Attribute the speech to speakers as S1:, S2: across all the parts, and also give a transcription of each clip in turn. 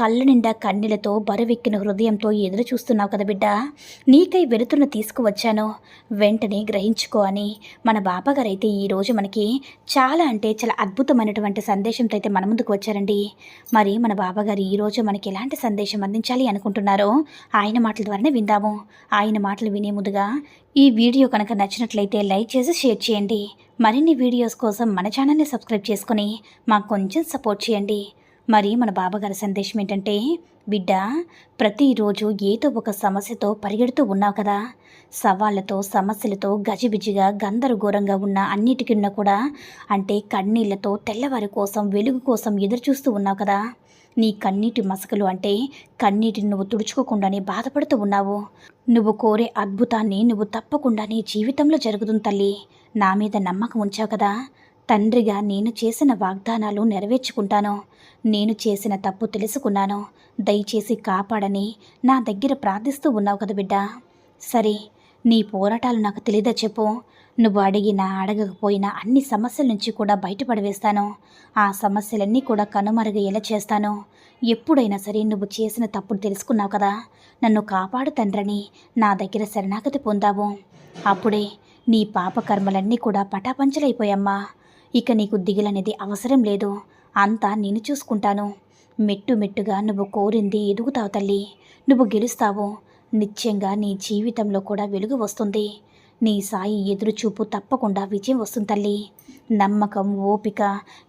S1: కళ్ళ నిండా కన్నీలతో బరువెక్కిన హృదయంతో ఎదురు చూస్తున్నావు కదా బిడ్డ. నీకై వెలుతురును తీసుకువచ్చాను. వెంటనే గ్రహించుకో అని. మన బాపగారైతే ఈరోజు మనకి చాలా అంటే చాలా అద్భుతమైనటువంటి సందేశంతో అయితే మన ముందుకు వచ్చారండి. మరి మన బాబాగారు ఈరోజు మనకి ఎలాంటి సందేశం అందించాలి అనుకుంటున్నారో ఆయన మాటల ద్వారానే విందాము. ఆయన మాటలు వినే ముందుగా ఈ వీడియో కనుక నచ్చినట్లయితే లైక్ చేసి షేర్ చేయండి. మరిన్ని వీడియోస్ కోసం మన ఛానల్ని సబ్స్క్రైబ్ చేసుకుని మాకు కొంచెం సపోర్ట్ చేయండి. మరి మన బాబాగారి సందేశం ఏంటంటే బిడ్డ ప్రతిరోజు ఏదో ఒక సమస్యతో పరిగెడుతూ ఉన్నావు కదా. సవాళ్ళతో సమస్యలతో గజిబిజిగా గందరగోరంగా ఉన్న అన్నిటికిన్నా కూడా అంటే కన్నీళ్ళతో తెల్లవారి కోసం వెలుగు కోసం ఎదురు చూస్తూ ఉన్నావు కదా. నీ కన్నీటి మసకలు అంటే కన్నీటిని నువ్వు తుడుచుకోకుండానే బాధపడుతూ ఉన్నావు. నువ్వు కోరే అద్భుతాన్ని నువ్వు తప్పకుండా నీ జీవితంలో జరుగుతుంది తల్లి. నా మీద నమ్మకం ఉంచావు కదా. తండ్రిగా నేను చేసిన వాగ్దానాలు నెరవేర్చుకుంటాను నేను చేసిన తప్పు తెలుసుకున్నాను దయచేసి కాపాడని నా దగ్గర ప్రార్థిస్తూ ఉన్నావు కదా బిడ్డ. సరే నీ పోరాటాలు నాకు తెలీదా చెప్పు. నువ్వు అడిగినా అడగకపోయినా అన్ని సమస్యల నుంచి కూడా బయటపడవేస్తాను. ఆ సమస్యలన్నీ కూడా కనుమరుగయ్యేలా చేస్తాను? ఎప్పుడైనా సరే నువ్వు చేసిన తప్పుడు తెలుసుకున్నావు కదా. నన్ను కాపాడు తండ్రని నా దగ్గర శరణాగతి పొందావు. అప్పుడే నీ పాపకర్మలన్నీ కూడా పటాపంచలైపోయమ్మా ఇక నీకు దిగులనేది అవసరం లేదు. అంతా నేను చూసుకుంటాను. మెట్టు మెట్టుగా నువ్వు కోరింది ఎదుగుతావు తల్లి. నువ్వు గెలుస్తావు. నిత్యంగా నీ జీవితంలో కూడా వెలుగు వస్తుంది. నీ సాయి ఎదురుచూపు తప్పకుండా విజయం వస్తుంది తల్లి. నమ్మకం ఓపిక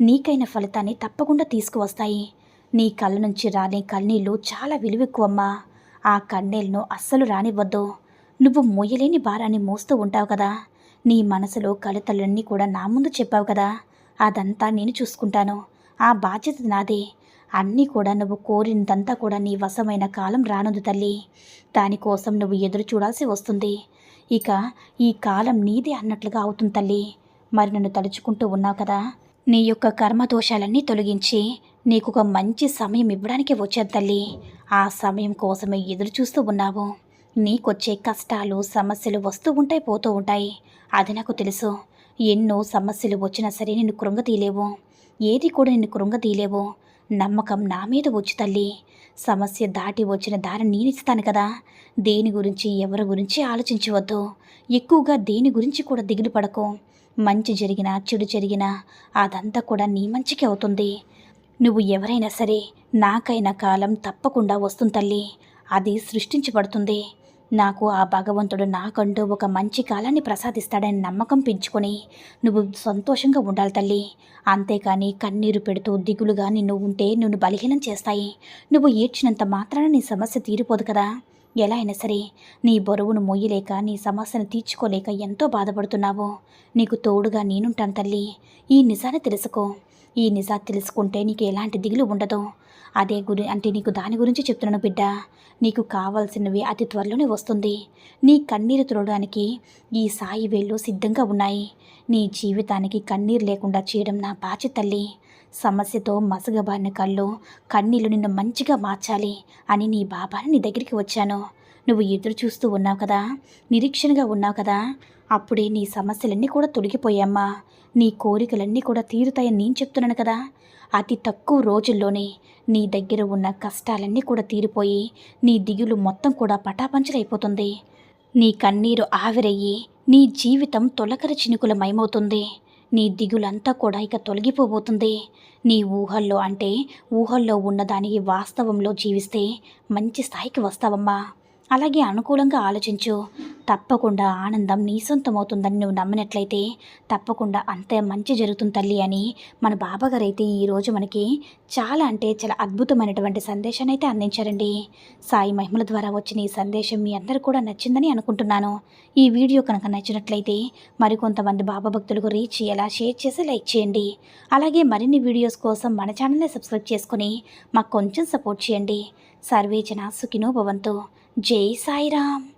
S1: నీకైన ఫలితాన్ని తప్పకుండా తీసుకువస్తాయి. నీ కళ్ళ నుంచి రాని కన్నీళ్ళు చాలా విలువెక్కువమ్మా. ఆ కన్నీళ్ళను అస్సలు రానివ్వద్దు. నువ్వు మోయలేని భారాన్ని మోస్తూ ఉంటావు కదా. నీ మనసులో కలతలన్నీ కూడా నా ముందు చెప్పావు కదా. అదంతా నేను చూసుకుంటాను. ఆ బాధ్యత నాదే. అన్నీ కూడా నువ్వు కోరినదంతా కూడా నీ వశమైన కాలం రానుంది తల్లి. దానికోసం నువ్వు ఎదురు చూడాల్సి వస్తుంది. ఇక ఈ కాలం నీదే అన్నట్లుగా అవుతుంది తల్లి. మరి నన్ను తలుచుకుంటూ ఉన్నావు కదా. నీ యొక్క కర్మ దోషాలన్నీ తొలగించి నీకు ఒక మంచి సమయం ఇవ్వడానికి వచ్చాను తల్లి. ఆ సమయం కోసమే ఎదురు చూస్తూ ఉన్నావు. నీకొచ్చే కష్టాలు సమస్యలు వస్తూ ఉంటాయి పోతూ ఉంటాయి. అది నాకు తెలుసు. ఎన్నో సమస్యలు వచ్చినా సరే నిన్ను కృంగతీయలేవు. ఏది కూడా నిన్ను కృంగతీయలేవు. నమ్మకం నా మీద వచ్చి తల్లి. సమస్య దాటి వచ్చిన దారి నేనిస్తాను కదా. దేని గురించి ఎవరి గురించి ఆలోచించవద్దు. ఎక్కువగా దేని గురించి కూడా దిగులు పడకు. మంచి జరిగినా చెడు జరిగినా అదంతా కూడా నీ మంచికి అవుతుంది. నువ్వు ఎవరైనా సరే నాకైనా కాలం తప్పకుండా వస్తుంది తల్లి. అది సృష్టించబడుతుంది. నాకు ఆ భగవంతుడు నాకంటూ ఒక మంచి కాలాన్ని ప్రసాదిస్తాడని నమ్మకం పెంచుకొని నువ్వు సంతోషంగా ఉండాలి తల్లి. అంతేకాని కన్నీరు పెడుతూ దిగులుగా నిన్ను ఉంటే నిన్ను బలహీనం చేస్తాయి. నువ్వు ఏడ్చినంత మాత్రాన నీ సమస్య తీరిపోదు కదా. ఎలా అయినా సరే నీ బరువును మొయ్యలేక నీ సమస్యను తీర్చుకోలేక ఎంతో బాధపడుతున్నావు. నీకు తోడుగా నేనుంటాను తల్లి. ఈ నిజాన్ని తెలుసుకో. ఈ నిజా తెలుసుకుంటే నీకు ఎలాంటి దిగులు ఉండదు. అదే గురి అంటే నీకు దాని గురించి చెప్తున్నాను బిడ్డ. నీకు కావాల్సినవి అతి త్వరలోనే వస్తుంది. నీ కన్నీరు తుడడానికి ఈ సాయి వేళ్ళు సిద్ధంగా ఉన్నాయి. నీ జీవితానికి కన్నీరు లేకుండా చేయడం నా బాధ్యత తల్లి. సమస్యతో మసగబారిన కళ్ళు కన్నీళ్ళు నిన్ను మంచిగా మార్చాలి అని నీ బాబాని నీ దగ్గరికి వచ్చాను. నువ్వు ఎదురు చూస్తూ ఉన్నావు కదా నిరీక్షణగా ఉన్నావు కదా అప్పుడే నీ సమస్యలన్నీ కూడా తొలగిపోయామ్మా నీ కోరికలన్నీ కూడా తీరుతాయని నేను చెప్తున్నాను కదా. అతి తక్కువ రోజుల్లోనే నీ దగ్గర ఉన్న కష్టాలన్నీ కూడా తీరిపోయి నీ దిగులు మొత్తం కూడా పటాపంచలైపోతుంది. నీ కన్నీరు ఆవిరయ్యి నీ జీవితం తొలకర చినుకులమయమవుతుంది నీ దిగులంతా కూడా ఇక తొలగిపోబోతుంది. నీ ఊహల్లో అంటే ఊహల్లో ఉన్నదానికి వాస్తవంలో జీవిస్తే మంచి స్థాయికి వస్తావమ్మా. అలాగే అనుకూలంగా ఆలోచించు. తప్పకుండా ఆనందం నీ సొంతమవుతుందని నువ్వు నమ్మినట్లయితే తప్పకుండా అంతే మంచి జరుగుతుంది తల్లి అని మన బాబాగారు అయితే ఈరోజు మనకి చాలా అంటే చాలా అద్భుతమైనటువంటి సందేశాన్ని అయితే అందించారండి. సాయి మహిమల ద్వారా వచ్చిన ఈ సందేశం మీ అందరికీ కూడా నచ్చిందని అనుకుంటున్నాను. ఈ వీడియో కనుక నచ్చినట్లయితే మరికొంతమంది బాబా భక్తులకు రీచ్ ఎలా షేర్ చేసి లైక్ చేయండి. అలాగే మరిన్ని వీడియోస్ కోసం మన ఛానల్ని సబ్స్క్రైబ్ చేసుకుని మాకు కొంచెం సపోర్ట్ చేయండి. సర్వేజన సుఖినో భవంతు. జై సాయిరామ్.